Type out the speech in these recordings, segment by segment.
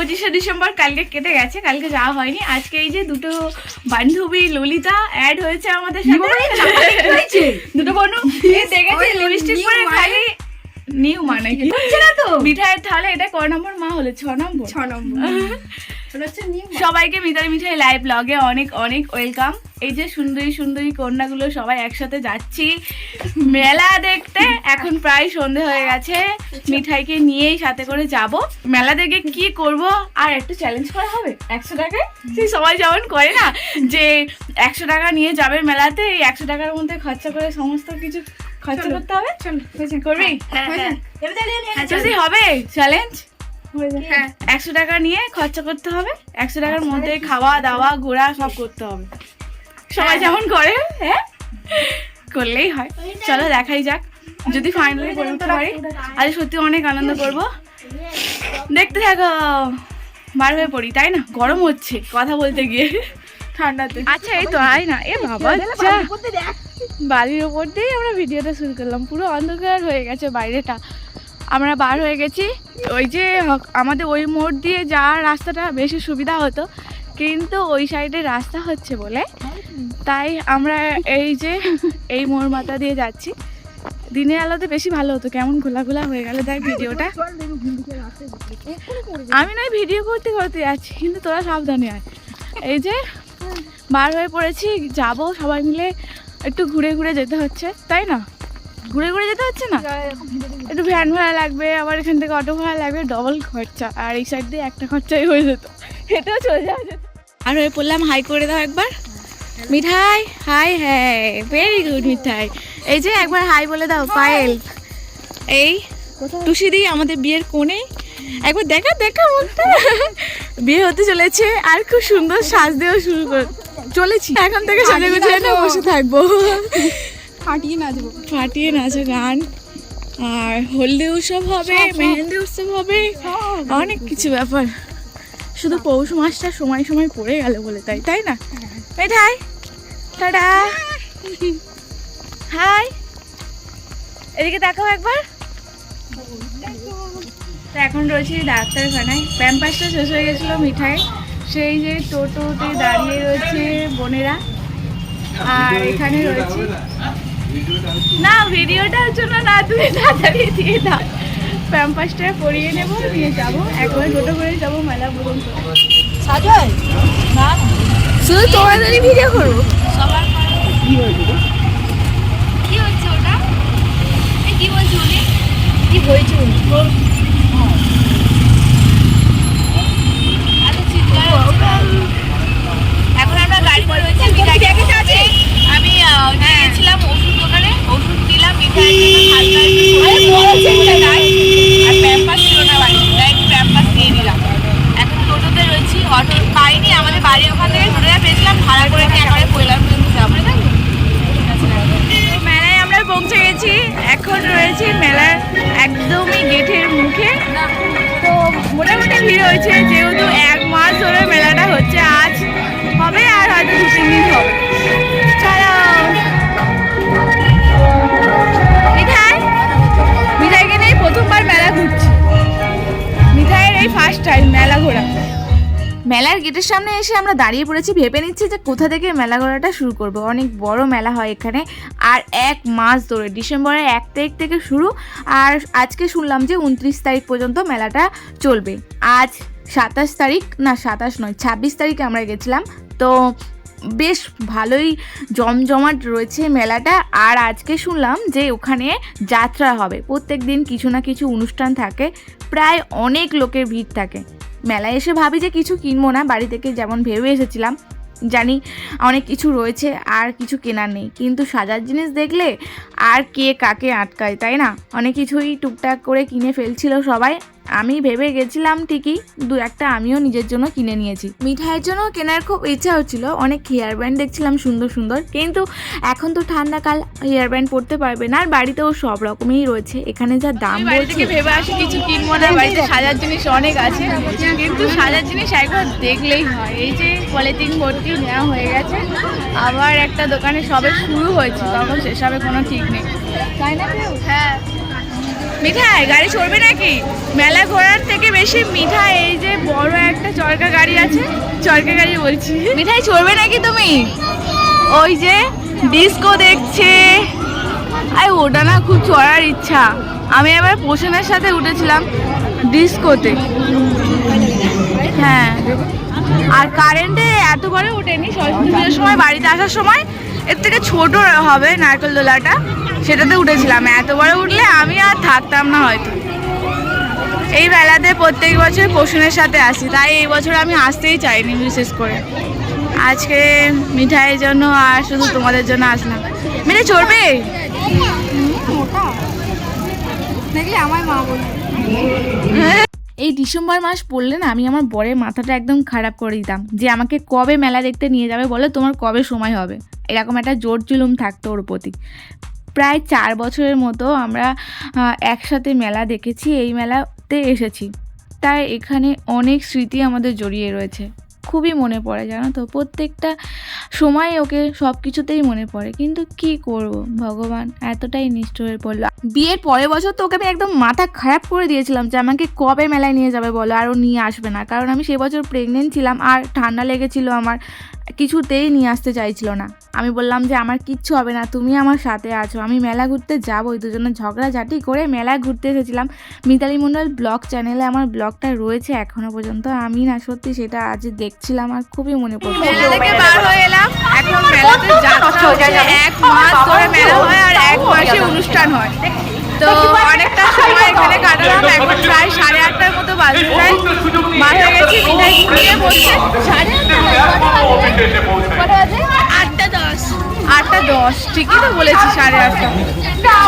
পঁচিশে ডিসেম্বর কালকে কেটে গেছে কালকে যাওয়া হয়নি। আজকে এই যে দুটো বান্ধবী ললিতা অ্যাড হয়েছে আমাদের সাথে। দুটো বন্ধু দেখেছি লিপস্টিক পরে মানে? খালি নিউ মানে কি তো? মিঠাইয়ের তাহলে এটা ক নম্বর মা হলে ছ নম্বর? ছ নম্বর। সবাইকে মিতালি মিঠাই লাইভ ব্লগে অনেক অনেক ওয়েলকাম এই যে সুন্দরী সুন্দরী কন্যাগুলো সবাই একসাথে যাচ্ছি মেলা দেখতে এখন প্রায় সন্ধে হয়ে গেছে মিঠাইকে নিয়েই সাথে করে যাব মেলা দেখে কি করব আর একটু চ্যালেঞ্জ করা হবে একশো টাকায় সেই সবাই যেমন করে না যে একশো টাকা নিয়ে যাবে মেলাতে এই একশো টাকার মধ্যে খরচা করে সমস্ত কিছু খরচা করতে হবে করবি হ্যাঁ হ্যাঁ হবে চ্যালেঞ্জ হ্যাঁ একশো টাকা নিয়ে খরচা করতে হবে। একশো টাকার মধ্যে খাওয়া দাওয়া ঘোরা সব করতে হবে। সবাই যেমন করে হ্যাঁ করলেই হয়। চলো দেখাই যাক যদি ফাইনালি করে উঠতে পারি। আজ সত্যি অনেক আনন্দ করব। দেখতে থাকো বার হয়ে পড়ি তাই না? গরম হচ্ছে কথা বলতে গিয়ে। ঠান্ডাতে। আচ্ছা এই তো আয় না। এ বাবা বাড়ির ওপর দিয়েই আমরা ভিডিওটা শুরু করলাম। পুরো অন্ধকার হয়ে গেছে বাইরেটা। আমরা বার হয়ে গেছি। ওই যে, আমাদের ওই মোড় দিয়ে যাওয়ার রাস্তাটা বেশি সুবিধা হতো, কিন্তু ওই সাইডে রাস্তা হচ্ছে বলে। তাই আমরা এই যে, এই মোড় মাথা দিয়ে যাচ্ছি। দিনের আলোতে বেশি ভালো হতো, কেমন খোলা খোলা হয়ে গেল দেখ ভিডিওটা। আমি নয়, ভিডিও করতে করতে যাচ্ছি, কিন্তু তোরা সাবধানে আয়। এই যে, বার হয়ে পড়েছি, যাব সবাই মিলে, একটু ঘুরে ঘুরে যেতে হচ্ছে, তাই না? ঘুরে ঘুরে যেতে হচ্ছে না? একটু ভ্যান ভাড়া লাগবে আবার এখান থেকে অটো ভাড়া লাগবে ডবল খরচা। আর এই সাইড দিয়ে একটা খরচাই হয়ে যেত। হেঁটেও চলে যাওয়া যেত। আর হয়ে পড়লাম হাই করে দাও একবার। মিঠাই হাই হ্যাঁ ভেরি গুড মিঠাই। এই যে একবার হাই বলে দাও পায়েল। এই টুসি দি আমাদের বিয়ের কোণে। একবার দেখা দেখা মুখটা বিয়ে হতে চলেছে আর খুব সুন্দর সাজতেও শুরু করে চলেছি। এখন থেকে সাজে গুছিয়ে বসে থাকব। ফাটিয়ে নাচবো। ফাটিয়ে নাচো গান। আর হলদি উৎসব হবে মেহেন্দি উৎসব হবে অনেক কিছু ব্যাপার। শুধু পৌষ মাসটা সময় সময় পড়ে গেল বলে তাই তাই না? মেঠাই টাটা। হাই। এদিকে দেখাও একবার। তো এখন রয়েছি ডাক্তারখানায়। প্যাম্পাসটা শেষ হয়ে গেছিল মিঠাই। সেই যে টোটোতে দাঁড়িয়ে রয়েছে বোনেরা। আর এখানে রয়েছে না ভিডিওটার জন্য না তুমি তাড়াতাড়ি দিয়ে দাও প্যাম্পাসটা পরিয়ে নেব নিয়ে যাব। একবার টোটো করে যাব মেলা সাজয় না। শুধু তোমাদেরই ভিডিও করব। কি হচ্ছে ওটা? এই কি বলছি উনি? কি হয়েছে উনি এখন আমরা গাড়ি করে রয়েছি মিঠাই আছে আমি আহ, গিয়েছিলাম ওষুধ দোকানে ওষুধ নিলাম মিঠাই হালকা একটু সর্দি তাই। আর প্যাম্পাস ছিল না বাড়িতে তাই একটু প্যাম্পাস নিয়ে নিলাম এখন টোটোতে রয়েছি অটো পাইনি আমাদের বাড়ির ওখান থেকে টোটোটা পেয়েছিলাম ভাড়া করে নিয়ে একেবারে কৈলার পর্যন্ত যাব তো মেলায় আমরা পৌঁছে গেছি। এখন রয়েছি মেলার একদমই গেটের মুখে। তো মোটামুটি ভিড় হয়েছে, যেহেতু এক মাস ধরে মেলাটা হচ্ছে, আজ হবে আর হয়তো দু দিন হবে। প্রথমবার গেটের সামনে এসে আমরা দাঁড়িয়ে পড়েছি। ভেবে নিচ্ছি যে কোথা থেকে মেলা ঘোরাটা শুরু করব। অনেক বড় মেলা হয় এখানে। আর এক মাস ধরে, ডিসেম্বরের এক তারিখ থেকে শুরু। আর আজকে শুনলাম যে উনত্রিশ তারিখ পর্যন্ত মেলাটা চলবে। আজ সাতাশ তারিখ, না, সাতাশ নয়, ছাব্বিশ তারিখে আমরা গেছিলাম। তো বেশ ভালোই জমজমাট রয়েছে মেলাটা। আর আজকে শুনলাম যে ওখানে যাত্রা হবে। প্রত্যেক দিন কিছু না কিছু অনুষ্ঠান থাকে। প্রায় অনেক লোকের ভিড় থাকে। মেলায় এসে ভাবি যে কিছু কিনবো না, বাড়ি থেকে যেমন ভেবে এসেছিলাম, জানি অনেক কিছু রয়েছে, আর কিছু কেনার নেই। কিন্তু সাজার জিনিস দেখলে আর কে কাকে আটকায়, তাই না? অনেক কিছুই টুকটাক করে কিনে ফেলছিল সবাই আমি ভেবে গেছিলাম ঠিকই দু একটা আমিও নিজের জন্য কিনে নিয়েছি। মিঠাইয়ের জন্য কেনার খুব ইচ্ছা হচ্ছিল অনেক হেয়ার ব্যান্ড দেখছিলাম সুন্দর সুন্দর কিন্তু এখন তো ঠান্ডাকাল হেয়ার ব্যান্ড পরতে পারবে না আর বাড়িতেও সব রকমই রয়েছে এখানে যা দাম বলছে। ভেবে আসি কিছু কিনবো না বাড়িতে সাজার জিনিস অনেক আছে কিন্তু সাজার জিনিস একবার দেখলেই হয় এই যে পলিথিন ভর্তি নেওয়া হয়ে গেছে আবার একটা দোকানে সবে শুরু হয়েছে তখন সেসবে কোনো ঠিক নেই। তাই না হ্যাঁ। মিঠাই গাড়ি চড়বে নাকি? মেলা ঘোরার থেকে বেশি মিঠাই এই যে বড় একটা চরকা গাড়ি আছে চরকা গাড়ি বলছি। মিঠাই চড়বে নাকি তুমি? ওই যে ডিস্কো দেখছে। আরে ওটা না খুব চড়ার ইচ্ছা। আমি এবার পোষণের সাথে উঠেছিলাম ডিস্কোতে। হ্যাঁ। আর কারেন্টে এত বড় ওঠেনি সরস্বতী পুজোর সময় বাড়িতে আসার সময়। এর থেকে ছোট হবে নারকেল দোলাটা। সেটাতে উঠেছিলাম। এত বড় উঠলে আমি আর থাকতাম না হয়তো। এই বেলাতে প্রত্যেক বছর পশুনের সাথে আসি, তাই এই বছর আমি আসতেই চাইনি বিশেষ করে। আজকে মিঠাইয়ের জন্য আর শুধু তোমাদের জন্য আসলাম। মিঠাই চড়বে? এই ডিসেম্বর মাস পড়লে না আমি আমার বরের মাথাটা একদম খারাপ করে দিতাম, যে আমাকে কবে মেলা দেখতে নিয়ে যাবে বলে, তোমার কবে সময় হবে? এরকম একটা জোর জুলুম থাকতো ওর প্রতি। প্রায় চার বছরের মতো আমরা একসাথে মেলা দেখেছি। এই মেলাতে এসেছি। তাই এখানে অনেক স্মৃতি আমাদের জড়িয়ে রয়েছে। খুবই মনে পড়ে, জানো তো? প্রত্যেকটা সময় ওকে সব কিছুতেই মনে পড়ে। কিন্তু কি করব? ভগবান এতটাই নিষ্ঠ হয়ে পড়ল বিয়ের পরের বছর তো ওকে আমি একদম মাথা খারাপ করে দিয়েছিলাম যে, আমাকে কবে মেলায় নিয়ে যাবে বলো? আর ও নিয়ে আসবে না। কারণ আমি সে বছর প্রেগনেন্ট ছিলাম আর ঠান্ডা লেগেছিল আমার। কিছুতেই নিয়ে আসতে চাইছিল না। আমি বললাম যে আমার কিচ্ছু হবে না তুমি আমার সাথে আছো। আমি মেলা ঘুরতে যাবোই দুজনে ঝগড়াঝাটি করে মেলায় ঘুরতে এসেছিলাম। মিতালি মণ্ডল ব্লগ চ্যানেলে আমার ব্লগটা রয়েছে এখনও পর্যন্ত। আমি না সত্যি সেটা আজ দেখছিলাম আর খুবই মনে পড়ছে মেলা থেকে বার হয়ে এলাম। এখন মেলাতে যাত্রা এক মাস ধরে মেলা হয় আর এক মাসে অনুষ্ঠান হয়। তো অনেকটা সময় এখানে কাটালাম এখন প্রায় সাড়ে আটটার মতো গেছি নিয়ে সাড়ে আটটা দশ। আটটা দশ ঠিকই তো বলেছি সাড়ে আটটা।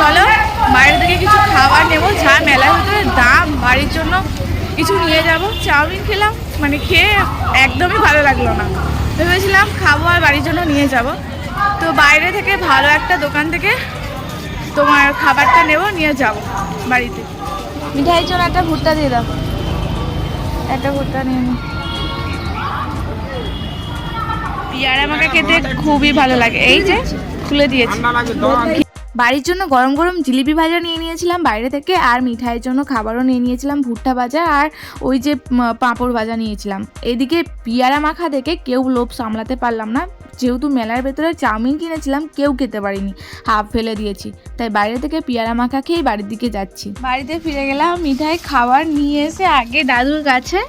চলো বাইরে থেকে কিছু খাবার নেব যা মেলার ভিতরে দাম বাড়ির জন্য কিছু নিয়ে যাব। চাউমিন খেলাম মানে খেয়ে একদমই ভালো লাগল না। ভেবেছিলাম খাব আর বাড়ির জন্য নিয়ে যাব। তো বাইরে থেকে ভালো একটা দোকান থেকে তোমার খাবারটা নেব নিয়ে যাব বাড়িতে। মিঠাইয়ের জন্য একটা ভুট্টা দিয়ে দাও। একটা ভুট্টা নিয়ে নি। পেয়ারা মাখা খেতে খুবই ভালো লাগে। এই যে খুলে দিয়েছি। বাড়ির জন্য গরম গরম জিলিপি ভাজা নিয়ে নিয়েছিলাম বাইরে থেকে আর মিঠাইয়ের জন্য খাবারও নিয়ে নিয়েছিলাম ভুট্টা ভাজা আর ওই যে পাঁপড় ভাজা নিয়েছিলাম। এদিকে পিয়ারা মাখা দেখে কেউ লোভ সামলাতে পারলাম না। যেহেতু মেলার ভেতরে চাউমিন কিনেছিলাম, কেউ খেতে পারিনি। হাফ ফেলে দিয়েছি। তাই বাইরে থেকে পিয়ারা মাখা খেয়ে বাড়ির দিকে যাচ্ছি। বাড়িতে ফিরে গেলাম, মিঠাই খাবার নিয়ে এসে আগে দাদুর কাছে।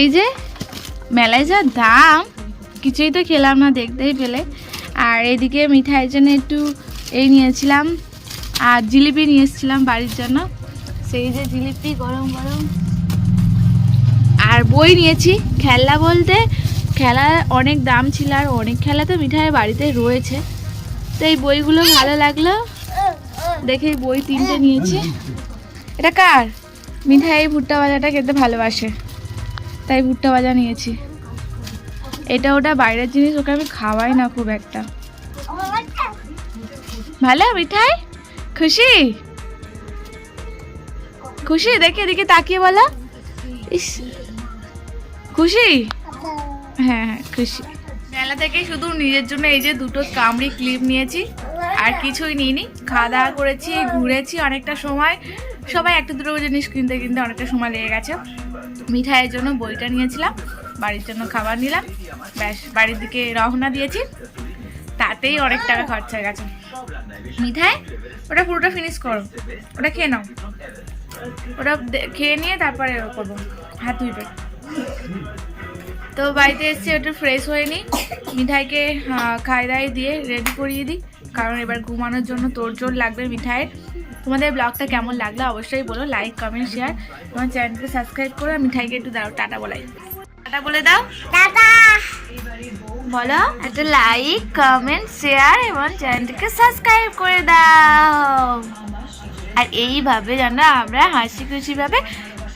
এই যে, মেলায় যা দাম, কিছুই তো খেলাম না দেখতেই পেলে। আর এদিকে মিঠাইয়ের জন্য একটু এই নিয়েছিলাম, আর জিলিপি নিয়ে এসেছিলাম বাড়ির জন্য। সেই যে জিলিপি গরম গরম। আর বই নিয়েছি, খেলনা বলতে খেলা অনেক দাম ছিল আর অনেক খেলা তো মিঠাই বাড়িতে রয়েছে। তো এই বইগুলো ভালো লাগল? দেখে বই তিনটে নিয়েছি। এটা কার? মিঠাই এই ভুট্টা ভাজাটা খেতে ভালোবাসে। তাই ভুট্টা ভাজা নিয়েছি। এটা ওটা বাইরের জিনিস, ওকে আমি খাওয়াই না খুব একটা। ভালো, মিঠাই? খুশি? খুশি? দেখে এদিকে তাকিয়ে বলো। ইস, খুশি? হ্যাঁ হ্যাঁ খুশি। মেলা থেকে শুধু নিজের জন্য এই যে দুটো কামড়ি ক্লিপ নিয়েছি, আর কিছুই নিইনি। খাওয়া দাওয়া করেছি, ঘুরেছি অনেকটা সময়। সবাই একটা দুটো জিনিস কিনতে কিনতে অনেকটা সময় লেগে গেছে। মিঠাইয়ের জন্য বইটা নিয়েছিলাম, বাড়ির জন্য খাবার নিলাম। ব্যাস, বাড়ির দিকে রওনা দিয়েছি। তাতেই অনেক টাকা খরচা হয়ে গেছে। মিঠাই, ওটা পুরোটা ফিনিশ করো। ওটা খেয়ে নাও। ওটা খেয়ে নিয়ে তারপরে করব। হাত ধুইবে। তো বাড়িতে এসেছি একটু ফ্রেশ হয়ে নিই মিঠাইকে খাই দাই দিয়ে রেডি করিয়ে দিই। কারণ এবার ঘুমানোর জন্য তোর জোর লাগবে মিঠাইয়ের। তোমাদের ব্লগটা কেমন লাগল অবশ্যই বলো লাইক কমেন্ট শেয়ার তোমার চ্যানেলকে সাবস্ক্রাইব করো মিঠাইকে একটু দাও টাটা বলাই। টাটা বলে দাও। বলো একটা লাইক কমেন্ট শেয়ার এবং চ্যানেলটিকে সাবস্ক্রাইব করে দাও। আর এইভাবে যেন আমরা হাসি খুশিভাবে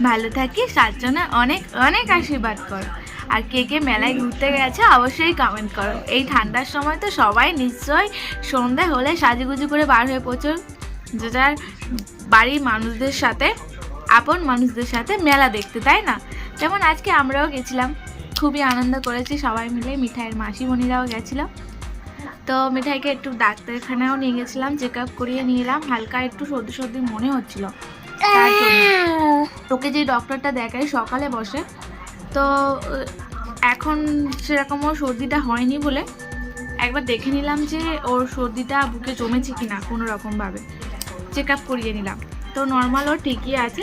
ভালো থাকি তার জন্য অনেক অনেক আশীর্বাদ করো। আর কে কে মেলায় ঘুরতে গেছে অবশ্যই কমেন্ট করো। এই ঠান্ডার সময় তো সবাই নিশ্চয়ই সন্ধে হলে সাজুগুজু করে বার হয়ে পড়ছো যে যার বাড়ির মানুষদের সাথে আপন মানুষদের সাথে মেলা দেখতে তাই না? যেমন আজকে আমরাও গেছিলাম খুবই আনন্দ করেছি সবাই মিলে মিঠাইয়ের মাসিমণিরাও গেছিলাম তো মিঠাইকে একটু ডাক্তারখানাও নিয়ে গেছিলাম চেক আপ করিয়ে নিয়ে এলাম হালকা একটু সর্দি সর্দি মনে হচ্ছিল। তোকে যে ডক্টরটা দেখাই সকালে বসে তো, এখন সেরকমও সর্দিটা হয়নি বলে একবার দেখে নিলাম যে ওর সর্দিটা বুকে জমেছে কি না কোনো রকমভাবে চেক আপ করিয়ে নিলাম। তো নর্মাল ওর ঠিকই আছে।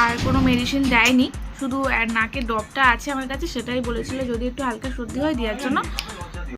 আর কোনো মেডিসিন দেয়নি। শুধু নাকের ডবটা আছে আমার কাছে, সেটাই বলেছিল, যদি একটু হালকা সর্দি হয় দেওয়ার জন্য।